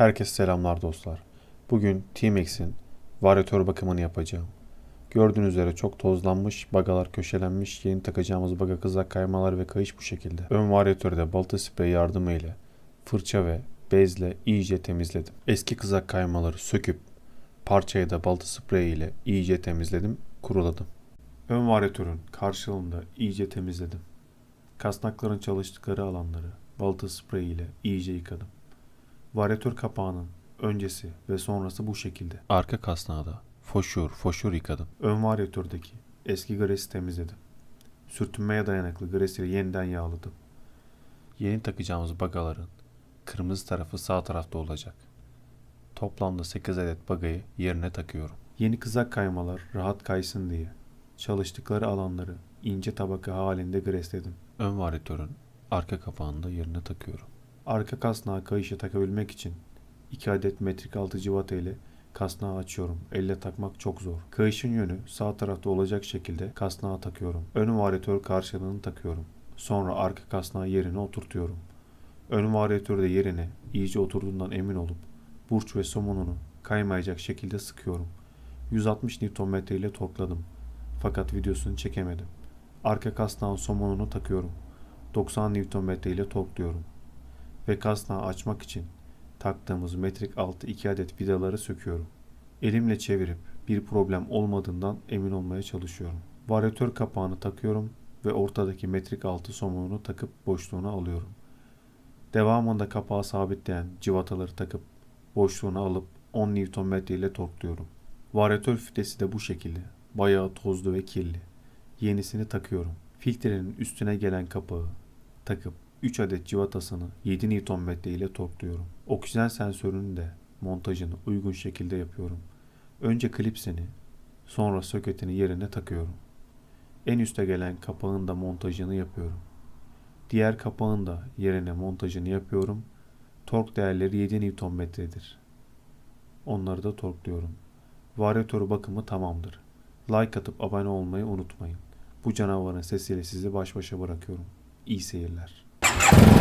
Herkese selamlar dostlar. Bugün T-Max'in varyatör bakımını yapacağım. Gördüğünüz üzere çok tozlanmış, bagalar köşelenmiş, yeni takacağımız baga kızak kaymalar ve kayış bu şekilde. Ön varyatörde balta sprey yardımıyla fırça ve bezle iyice temizledim. Eski kızak kaymaları söküp parçayı da balta sprey ile iyice temizledim, kuruladım. Ön varyatörün karşılığında iyice temizledim. Kasnakların çalıştıkları alanları balta sprey ile iyice yıkadım. Varyatör kapağının öncesi ve sonrası bu şekilde. Arka kasnağı da foşur foşur yıkadım. Ön varyatördeki eski gresi temizledim. Sürtünmeye dayanıklı gresi yeniden yağladım. Yeni takacağımız bagaların kırmızı tarafı sağ tarafta olacak. Toplamda 8 adet bagayı yerine takıyorum. Yeni kızak kaymalar rahat kaysın diye çalıştıkları alanları ince tabaka halinde gresledim. Ön varyatörün arka kapağını da yerine takıyorum. Arka kasnağı kayışı takabilmek için 2 adet metrik altı civata ile kasnağı açıyorum. Elle takmak çok zor. Kayışın yönü sağ tarafta olacak şekilde kasnağı takıyorum. Ön varyatör karşılığını takıyorum. Sonra arka kasnağı yerine oturtuyorum. Ön varyatörde yerine iyice oturduğundan emin olup burç ve somonunu kaymayacak şekilde sıkıyorum. 160 Nm ile torkladım. Fakat videosunu çekemedim. Arka kasnağın somonunu takıyorum. 90 Nm ile torkluyorum. Ve kasnağı açmak için taktığımız metrik altı 2 adet vidaları söküyorum. Elimle çevirip bir problem olmadığından emin olmaya çalışıyorum. Varyatör kapağını takıyorum ve ortadaki metrik altı somonunu takıp boşluğuna alıyorum. Devamında kapağı sabitleyen civataları takıp boşluğuna alıp 10 Nm ile torkluyorum. Varyatör filtresi de bu şekilde. Bayağı tozlu ve kirli. Yenisini takıyorum. Filtrenin üstüne gelen kapağı takıp 3 adet civatasını 7 Nm ile torkluyorum. Oksijen sensörünün de montajını uygun şekilde yapıyorum. Önce klipsini, sonra soketini yerine takıyorum. En üste gelen kapağın da montajını yapıyorum. Diğer kapağın da yerine montajını yapıyorum. Tork değerleri 7 Nm'dir. Onları da torkluyorum. Varyatör bakımı tamamdır. Like atıp abone olmayı unutmayın. Bu canavarın sesiyle sizi baş başa bırakıyorum. İyi seyirler. you